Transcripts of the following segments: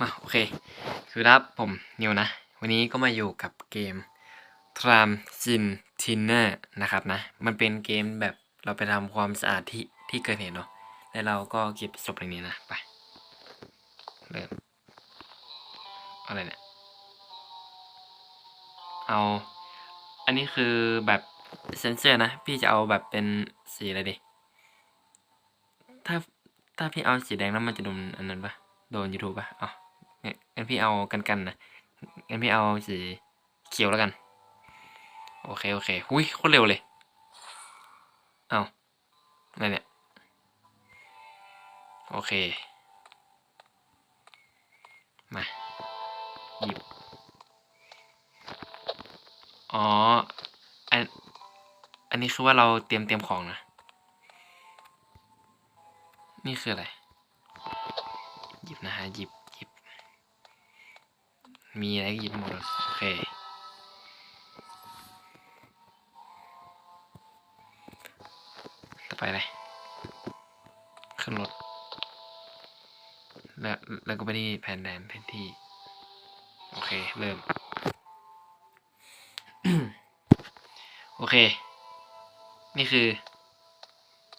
มาโอเค คือรับผมนิวนะ วันนี้ก็มาอยู่กับเกม Tram Sim Tiner นะครับนะ มันเป็นเกมแบบเราไปทำความสะอาดที่ที่เกิดเหตุเนาะแล้วเราก็เก็บศพอย่างนี้นะ ไปเริ่มอะไรเนี่ย เอา อันนี้คือแบบเซนเซอร์นะ พี่จะเอาแบบเป็นสีอะไรดี ถ้าถ้าพี่เอาสีแดงแล้วมันจะโดนอันนั้นปะโดน YouTube ปะอ๋อ งั้นพี่เอากันกันนะงั้นพี่เอาสีเขียวแล้วกัน โอเคโอเคหุยโคตรเร็วเลย เอาอะไรเนี่ย โอเค มาหยิบ อ๋อ อัน อันนี้คือว่าเราเตรียมเตรียมของนะ นี่คืออะไร หยิบนะฮะหยิบหยิบ มีอะไรก็หยิบหมดโอเคต่อไปเลยขึ้นรถแล้วแล้วก็ไปที่แผนแดนแผนที่ โอเค เริ่ม โอเค นี่คือ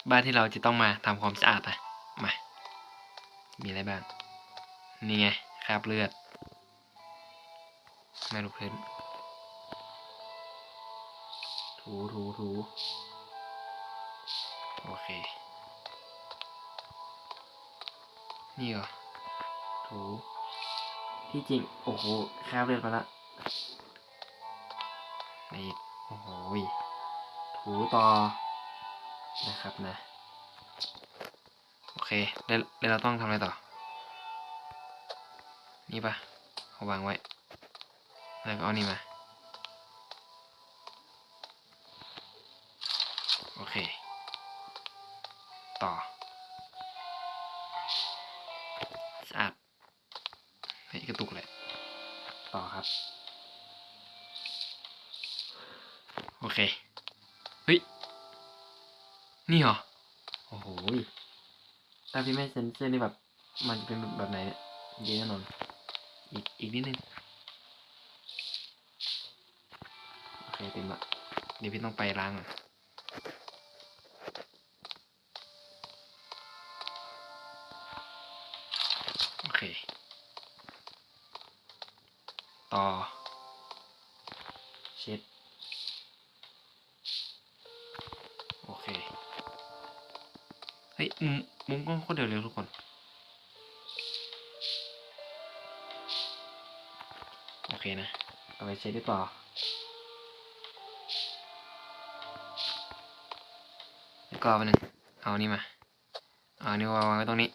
บ้านที่เราจะต้องมาทำความสะอาดนะมา มีอะไรบ้าง นี่ไงคราบเลือด แม่ลูกพื้นถูถูถูโอเค นี่เหรอถูที่จริง โอ้โหคราบเลือดมาละนี่โอ้โหถูต่อ นะครับนะ โอเค แล้วแล้วเราต้องทำอะไรต่อ นี่ปะเอาวางไว้ แล้วก็เอานี่มา โอเค ต่อสะอาดเฮ้ยกระตุกแหละ ต่อครับ โอเค เฮ้ย นี่เหรอ โอ้โหยถ้าพี่ไม่เซนเซอร์นี่แบบ มันจะเป็นแบบไหนเนี่ยเยอะแน่นอน อีก อีกนิดนึง โอ เคเต็มละเดี๋ยวพี่ต้องไปล้างก่อนโอเค ต่อช็ดโอเค เฮ้ย มุมมุมกล้องโคตรเร็วๆทุกคนโอเคนะ เอาไปเช็ดดีต่อ ก็อาไปหนึ่งเอานี่มา เอานี่วางไว้ตรงนี้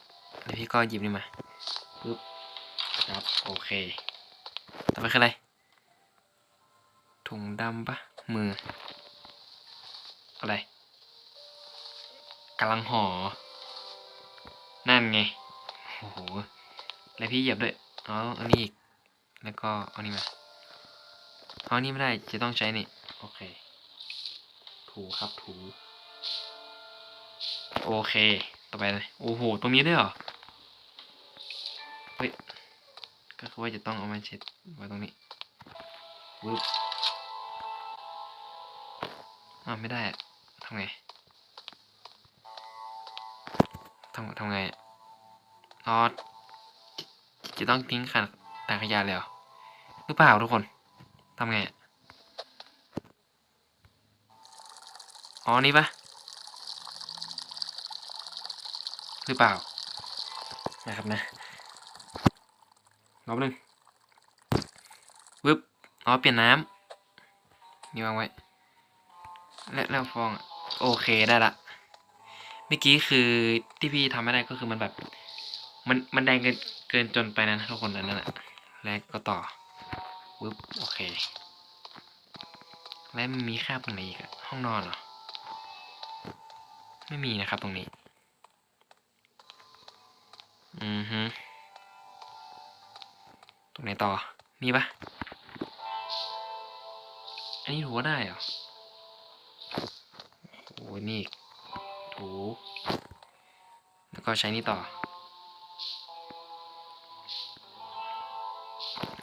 แล้วพี่ก็หยิบนี่มาปึ๊บครับโอเค ต่อไปคืออะไร ถุงดำปะมือ อะไรกำลังห่อ นั่นไง โอ้โห แล้วพี่เหยียบด้วยเอาอันนี้อีก แล้วก็เอานี่มา เอานี่ไม่ได้ จะต้องใช้นี่ โอเค ถูครับถู โอเค ต่อไปเลยโอ้โห ตรงนี้ได้วยเหรอ เฮ้ย ก็คือว่าจะต้องเอามาเช็ดไว้ตรงนี้วึบอ้าวไม่ได้ทำไงทำทำไงอะอ๋อจะต้องทิ้งขันถังขยะเลยเหรอหรือเปล่าทุกคนทำไงอะอ๋อนี่ปะ หรือเปล่า นะครับนะรอบหนึ่งวึบอ๋อเปลี่ยนน้ำนี่วางไว้ และแล้วฟองโอเคได้ละเมื่อกี้คือที่พี่ทำไม่ได้ก็คือมันแบบ มันมันแดงเกินเกินจนไปนะทุกคนนนั้นแหละแล้วก็ต่อวึบโอเค และมันมีคาบตรงไหนอีกห้องนอนเหรอ ไม่มีนะครับตรงนี้ อือฮึตรงไหนต่อ นี่ปะอันนี้ถูว่าได้เหรอโอ้นี่ถูแล้วก็ใช้นี่ต่อ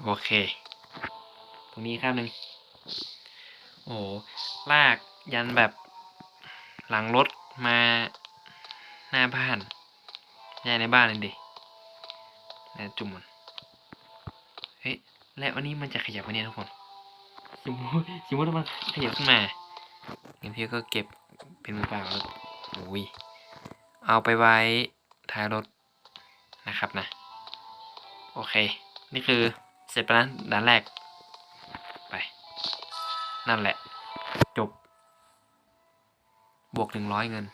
โอเค ตรงนี้ข้างหนึ่งโอ้ลากยันแบบหลังรถมาหน้าบ้านยายในบ้านเลยดิ แล้วจุ่มมันเฮ้ยแล้วอันนี้มันจะขยับไปเนี่ยทุกคนสมมติสมมติว่ามันขยับขึ้นมางั้นพี่ก็เก็บเป็นมือเปล่าแล้วโอ้ยเอาไปไว้ท้ายรถนะครับนะ โอเค นี่คือเสร็จไปแล้วด่านแรก ไป นั่นแหละ จบ บวกหนึ่งร้อยเงิน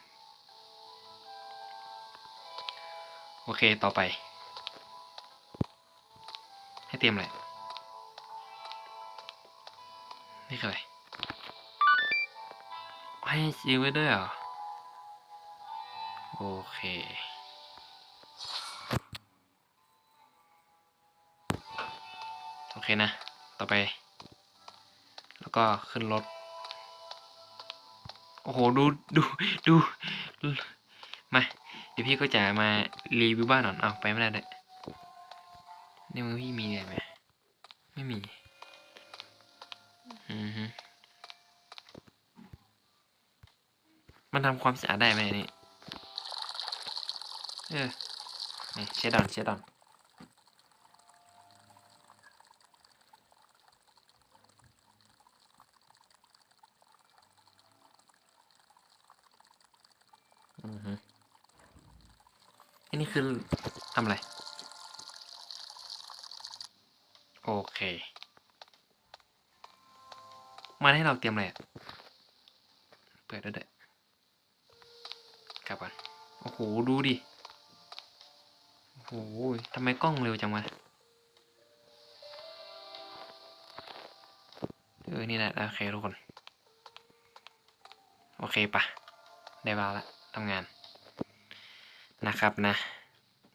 โอเคต่อไปให้ เตรียมอะไร นี่คืออะไร ให้ซีไว้ด้วยเหรอ โอเคโอเคนะ ต่อไป แล้วก็ขึ้นรถ โอ้โห ดู ดู ดูดูมา เดี๋ยวพี่ก็จะมารีวิวบ้านหน่อยเอาไปไม่ได้เลย ในมือพี่มีอะไรไหมไม่มี อือฮึมันทำความสะอาดได้ไหมนี่ เออนี่เช็ดดอนเช็ดดอนอือฮึอันนี้คือทำอะไร โอเคมาให้เราเตรียมอะไรอะเปิดได้ด้วยกลับก่อนโอ้โห ดูดิ โอ้โหทำไมกล้องเร็วจังวะเออ นี่แหละโอเคทุกคน โอเคปะได้เวลาละทำงาน นะครับนะ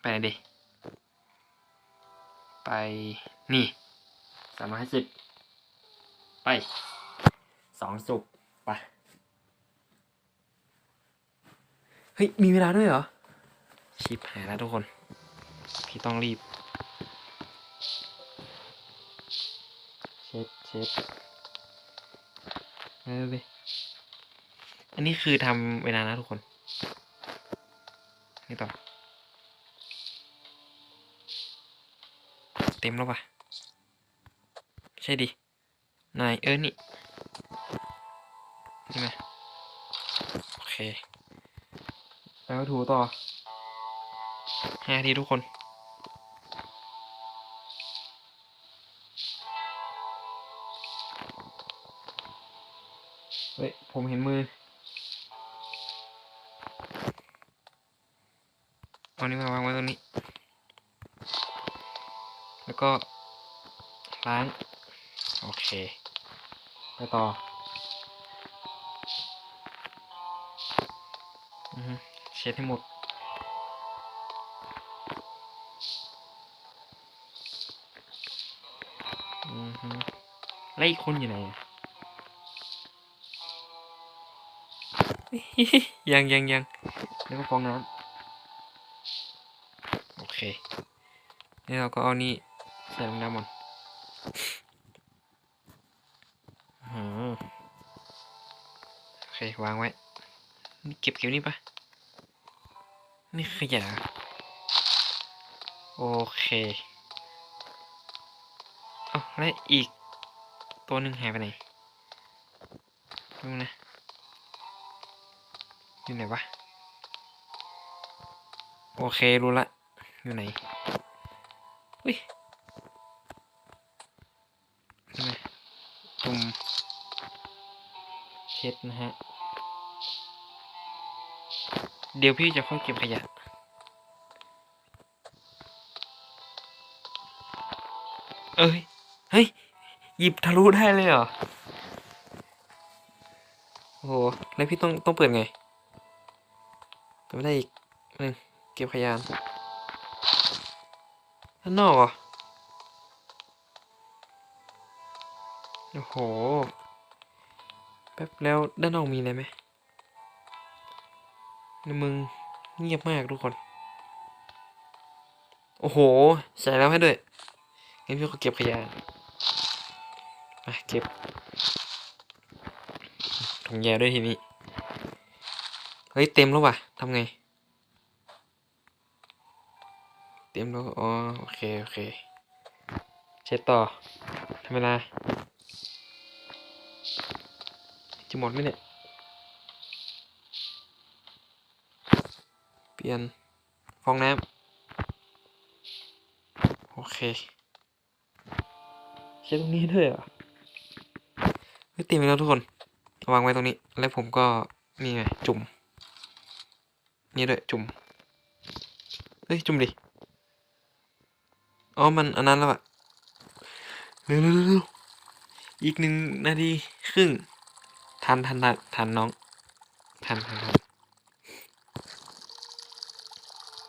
ไปไหนดีไป นี่ สามร้อยห้าสิบไปสองสุกไปเฮ้ย มีเวลาด้วยเหรอ ชิปหายแล้วทุกคน พี่ต้องรีบ เช็ดเช็ดเออเลยอันนี้คือทำเวลานะทุกคน นี่ต่อ เต็มแล้วปะไม่ ใช่ดิ นายเออนี่ใช่ไหมโอเค แล้วถูต่อห้านาทีทุกคนเฮ้ย ผมเห็นมือเอานี้มาวางไว้ตรงนี้ แล้วก็ล้าง โอเค ไปต่ออือฮึเช็ดให้หมด อือฮึแล้วอีกคนอยู่ไหนอะยังยังยังแล้วก็ฟองน้ำโอเค นี่เราก็เอานี่ใส่ลงน้ำมัน วางไว้ เก็บเก็บนี่ปะนี่ขยะโอเคเอาแล้วอีก ตัวหนึ่งหายไปไหนดูนะอยู่ไหนวะ โอเค รู้ละ อยู่ไหนอุ้ยใช่ไหมตุ่มเช็ดนะฮะ เดี๋ยวพี่จะเข้าเก็บขยะ เอ้ย เฮ้ย หยิบทะลุได้เลยเหรอ โอ้โห แล้วพี่ต้องต้องเปิดไงเปิดไม่ได้อีกหนึ่งเก็บขยานด้านนอกเหรอ โอ้โห แป๊บแล้วด้านนอกมีอะไรไหม ในมึงเงียบมากทุกคน โอ้โห ใส่แล้วให้ด้วยงั้นพี่ก็เก็บขยะมาเก็บถุงยาด้วยทีนี้ เฮ้ย เต็มแล้วว่ะทำไง เต็มแล้ว อ๋อ โอเค โอเค เช็ดต่อทำเวลาจะหมดไหมเนี่ย เปลี่ยน ฟองน้ำโอเคเช็ดตรงนี้ด้วยเหรอเฮ้ยเตรียมไปแล้วทุกคนวางไว้ตรงนี้ แล้วผมก็นี่ไง จุ่ม นี่ด้วยจุ่ม เฮ้ย จุ่มดิ อ๋อ มันอันนั้นแล้วอะเร็วเร็วเร็วเร็วอีกหนึ่งนาทีครึ่ง ทันทันทันทันน้อง ทันทันทัน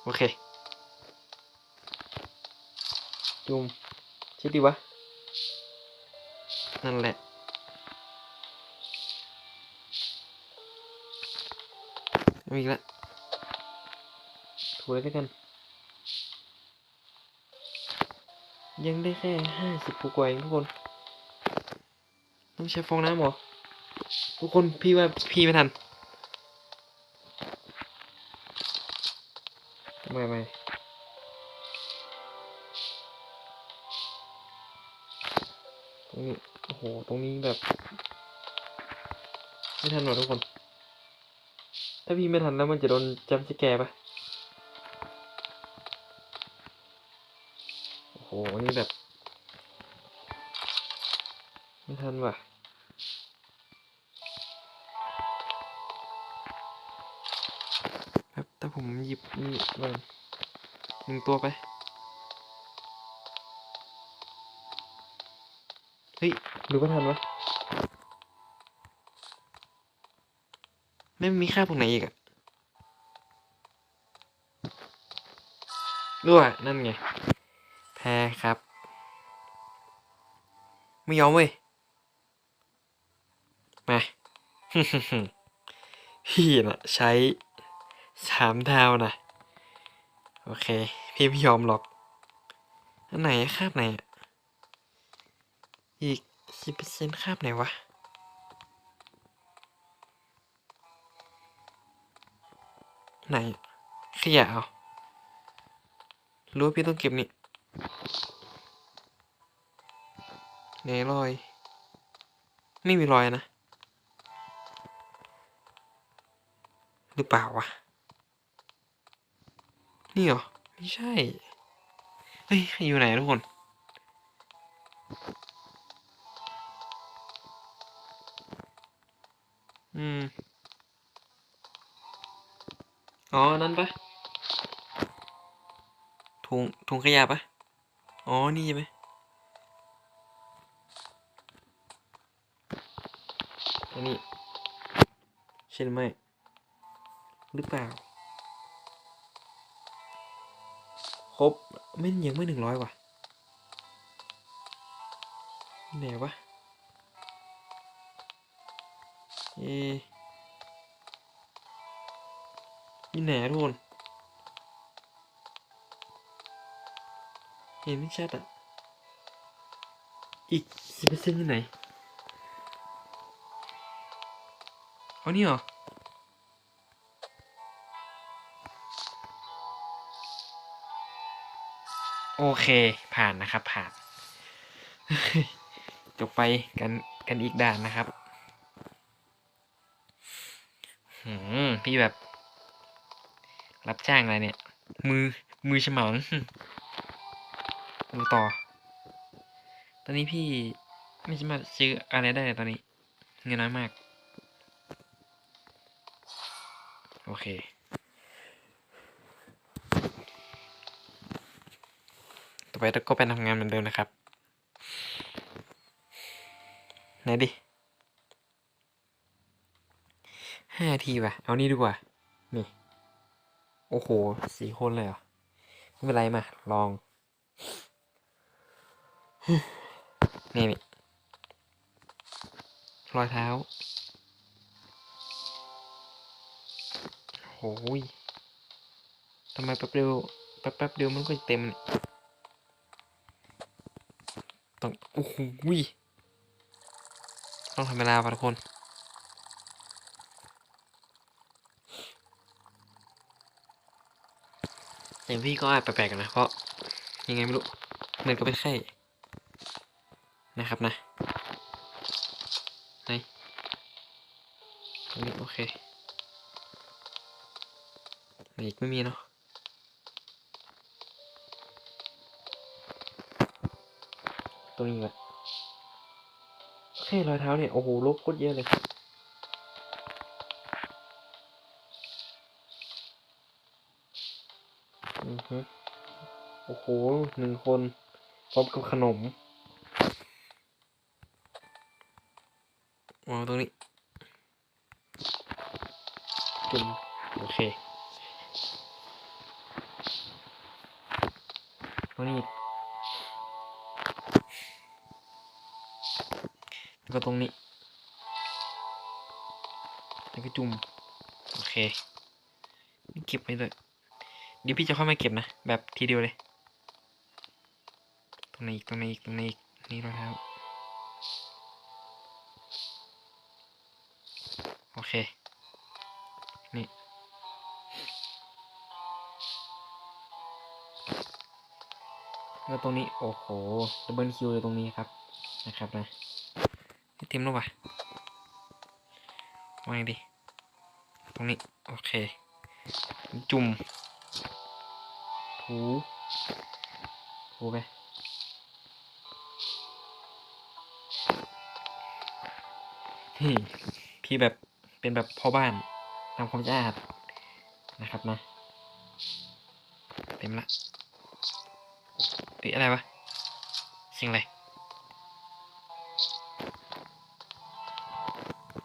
โอเค จุ่มชิดดีวะ นั่นแหละเอาอีกแล้วถูเลยแล้วกัน ยังได้แค่ห้าสิบกว่าเองทุกคน ต้องใช้ฟองน้ำเหรอ ทุกคนพี่ว่าพี่ไม่ทัน ไม่ไม่ตรงนี้โอ้โห ตรงนี้แบบ ไม่ทันหรอทุกคน ถ้าพี่ไม่ทันแล้วมันจะโดนจำสแกร์ปะโอ้โห นี่แบบ ไม่ทันว่ะ แต่ผมหยิบนี่มาหนึ่งตัวไป เฮ้ยหรือว่าทันวะไม่มีค่าตรงไหนอีกอะด้วยนั่นไง แพ้ครับ ไม่ยอมเว้ย มา พี่น่ะใช้ สามดาวนะโอเค พี่ไม่ยอมหรอก อันไหนคาบไหนอะอีกสิบเปอร์เซ็นต์คาบไหนวะไหนขยะเอารู้พี่ต้องเก็บนี่ไหนรอย ไม่มีรอยนะ หรือเปล่าวะ นี่เหรอ ไม่ใช่ เฮ้ย อยู่ไหนทุกคน อืม อ๋อ นั่นปะถุงถุงขยะปะอ๋อ นี่ใช่ไหมอันนี้ใช่ไหมหรือเปล่า ครบไม่ยังไม่หนึ่งร้อยว่ะไหนวะเอะนี่ไหนทุกคนเห็นไม่ชัดอะ อีกสิบเปอร์เซ็นต์อยู่ไหนเอานี่เหรอ โอเคผ่านนะครับผ่าน จบไปกันกันอีกด่านนะครับหืมพี่แบบ รับจ้างอะไรเนี่ย มือมือฉมังดูต่อ ตอนนี้พี่ไม่สามารถซื้ออะไรได้เลยตอนนี้ เงินน้อยมาก โอเค ต่อไปเราก็ไปทำงานเหมือนเดิมนะครับ ไหนดิห้าทีว่ะ เอานี่ดีกว่า นี่ โอ้โหสี่คนเลยเหรอ ไม่เป็นไรมา ลอง นี่นี่รอยเท้า โอ้ยทำไมแป๊บเดียวแป๊บแป๊บเดียวมันก็เต็มเนี่ย โอ้โหต้องทำเวลาป่ะทุกคนเสียงพี่ก็อาจแปลกๆกันนะ เพราะยังไงไม่รู้เหมือนกับเป็นไข้นะครับนะไหนตรงนี้โอเคไหนอีกไม่มีเนาะ ตรงนี้แหละโอเครอยเท้าเนี่ย โอ้โหลบโคตรเยอะเลยอือฮึโอ้โหหนึ่งคนพร้อมกับขนมวางตรงนี้ ตรงนี้แล้วก็จุ่มโอเคนี่เก็บไว้เลยเดี๋ยวพี่จะค่อยมาเก็บนะ แบบทีเดียวเลย ตรงนี้อีกตรงนี้อีกตรงนี้อีกนี่รองเท้าโอเค นี่ แล้วตรงนี้ โอ้โหดับเบิลคิวเลยตรงนี้ครับ นะครับนะ เต็มแล้ววะวางดิ ตรงนี้ โอเค จุ่มถูถูไปพี่แบบเป็นแบบพ่อบ้านทำความสะอาดนะครับนะ เต็มละเฮ้ยอะไรวะสียงอะไร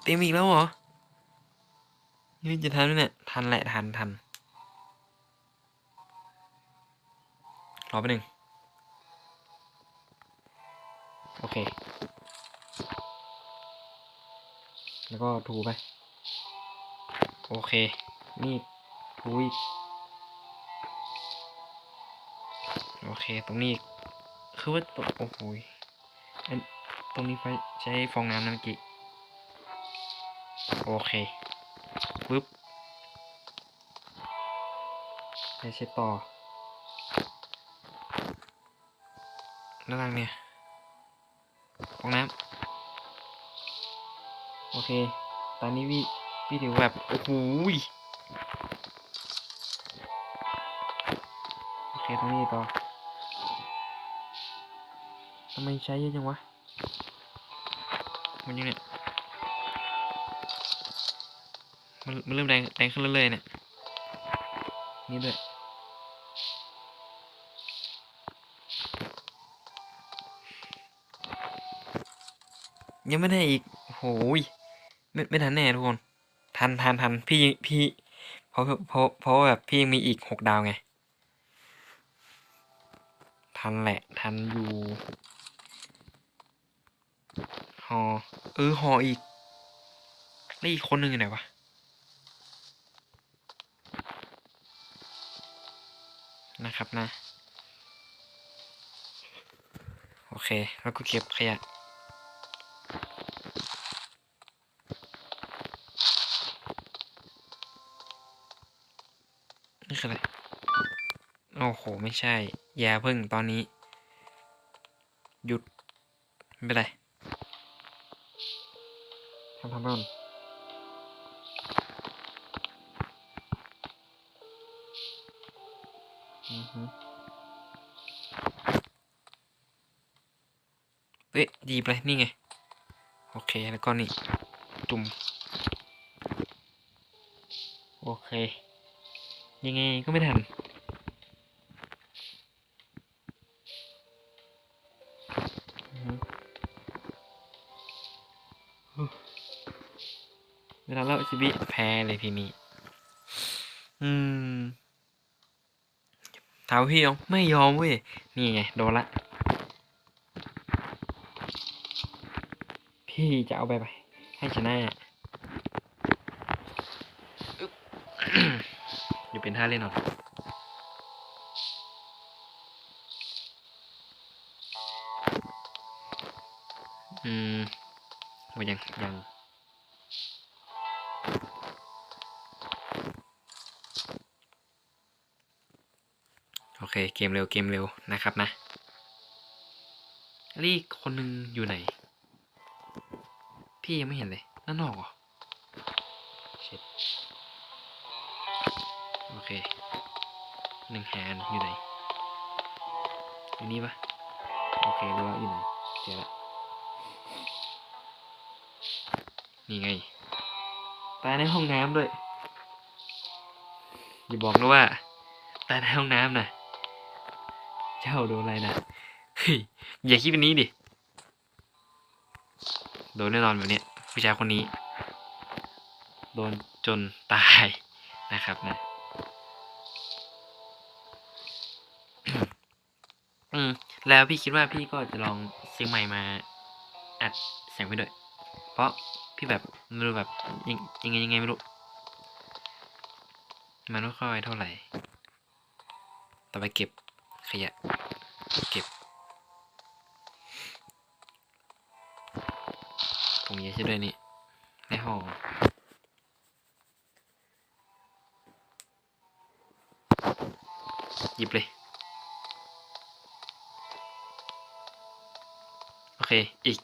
เต็มอีกแล้วเหรอ นี่จะทันไหมเนี่ย ทันแหละทันทันรอไปหนึ่งโอเค แล้วก็ถูไป โอเค นี่ถูอีก โอเค ตรงนี้คือว่า โอ้โหตรงนี้ไฟใช้ฟองน้ำนะเมื่อกี้ โอเคปึ๊บไปเช็ดต่อด้านล่างเนี่ยฟองน้ำโอเค ตอนนี้พี่พี่ถือแบบ โอ้โหโอเค ตรงนี้ต่อทำไมใช้เยอะจังวะ มันยังเนี่ย มันมันเริ่มแรงแรงขึ้นเรื่อยๆเนี่ยนี่ด้วยยังไม่ได้อีกโหยไม่ไม่ทันแน่ทุกคน ทันทันทันพี่พี่เพราะเพราะเพราะว่าแบบพี่ยังมีอีกหกดาวไง ทันแหละ ทันอยู่หอเออหออีกแล้วอีกคนหนึ่งอยู่ไหนวะ นะครับนะ โอเค แล้วก็เก็บขยะนี่คืออะไร โอ้โห ไม่ใช่ อย่าเพิ่งตอนนี้ หยุด ไม่เป็นไรทำทำก่อน เฮ้ยดีไปนี่ไง โอเค แล้วก็นี่ จุ่ม โอเค ยังไงก็ไม่ทัน เวลาเราจิบิแพ้เลยทีนี้ อืม ถาพี่ยองไม่ยอมเว้ย นี่ไงโดนละ พี่จะเอาไปไป ให้ชนะอยู่เป็นท่าเล่นหรออืมยังยัง โอเค เกมเร็วเกมเร็วนะครับนะแล้วอีกคนหนึ่งอยู่ไหน พี่ยังไม่เห็นเลยด้านนอกเหรอโอเคหนึ่งแฮนอยู่ไหนอยู่นี่ปะโอเครู้แล้วอยู่ไหนเจอละนี่ไงตายในห้องน้ำด้วยอย่าบอกนะว่าตายในห้องน้ำนะ เจ้าโดนอะไรนะเฮ้ยอย่าคิดแบบนี้ดิ โดนแน่นอนแบบนี้ผู้ชายคนนี้ โดนจนตายนะครับนะอืมแล้วพี่คิดว่าพี่ก็จะลองซื้อใหม่มาอัดเสียงไปด้วย เพราะพี่แบบไม่รู้แบบยังยังไงยังไงไม่รู้ มันไม่ค่อยเท่าไหร่ ต่อไปเก็บ ขยะ เก็บ ตรงนี้ใช่ด้วยนี่ในห้องหยิบเลย โอเค อีก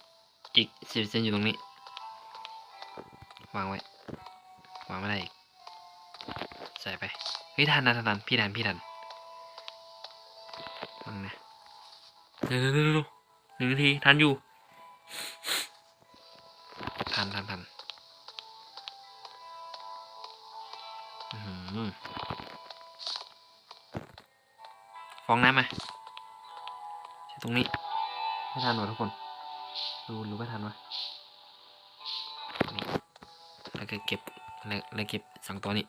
อีกสิบเซนอยู่ตรงนี้ วางไว้ วางไม่ได้อีก ใส่ไป เฮ้ยทันนะทันทันพี่ทันพี่ทัน เร็วเร็วเร็วเร็วหนึ่งนาทีทันอยู่ ทันทันทันฟองน้ำมาใช่ตรงนี้ ไม่ทันวะทุกคนดูรู้ไม่ทันวะแล้วก็เก็บแล้วแล้วเก็บสองตัวนี้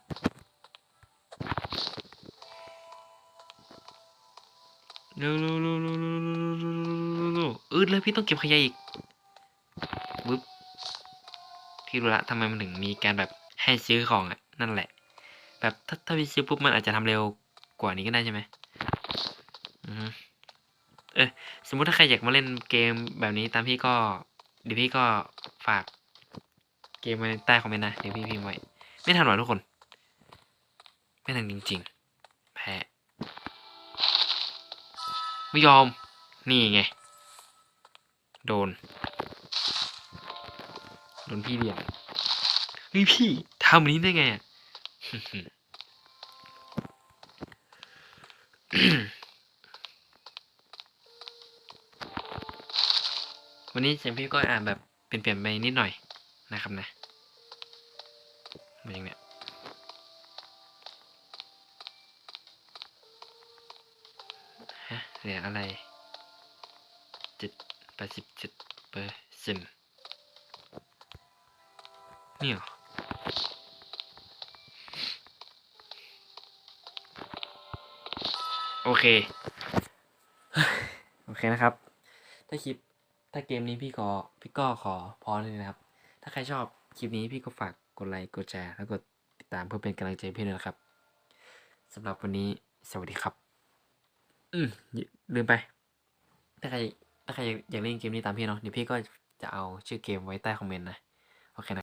ดูดูดูดูดูดูดูอึดเลยพี่ต้องเก็บขยะอีกบึ๊บพี่รู้ละทำไมมันถึงมีการแบบให้ซื้อของอะนั่นแหละ แบบถ้าถ้าพี่ซื้อปุ๊บมันอาจจะทำเร็วกว่านี้ก็ได้ใช่ไหมอือเออสมมุติถ้าใครอยากมาเล่นเกมแบบนี้ตามพี่ก็เดี๋ยวพี่ก็ฝากเกมไว้ใต้คอมเมนต์นะเดี๋ยวพี่พิมพ์ไว้ไม่ทันหรอกทุกคน ไม่ทันจริงๆ ไม่ยอม นี่ไง โดน โดนพี่เดียบเฮ้ยพี่ทำแบบนี้ได้ไงอะวันนี้เสียงพี่ก็อ่านแบบเปลี่ยนเปลี่ยนไปนิดหน่อยนะครับนะมันยังเนี่ยฮะ เหลืออะไรเจ็ดแปดสิบเจ็ดเปอร์เซ็นต์นี่เหรอโอเค โอเคนะครับ ถ้าคลิป ถ้าเกมนี้พี่ก็พี่ก็ขอพอเลยนะครับ ถ้าใครชอบคลิปนี้พี่ก็ฝากกดไลค์กดแชร์แล้วกดติดตามเพื่อเป็นกำลังใจให้พี่ด้วยนะครับสำหรับวันนี้สวัสดีครับ อืมอย่า ลืมไป ถ้าใครถ้าใครอยากเล่นเกมนี้ตามพี่เนาะเดี๋ยวพี่ก็จะเอาชื่อเกมไว้ใต้คอมเมนต์นะ โอเคนะ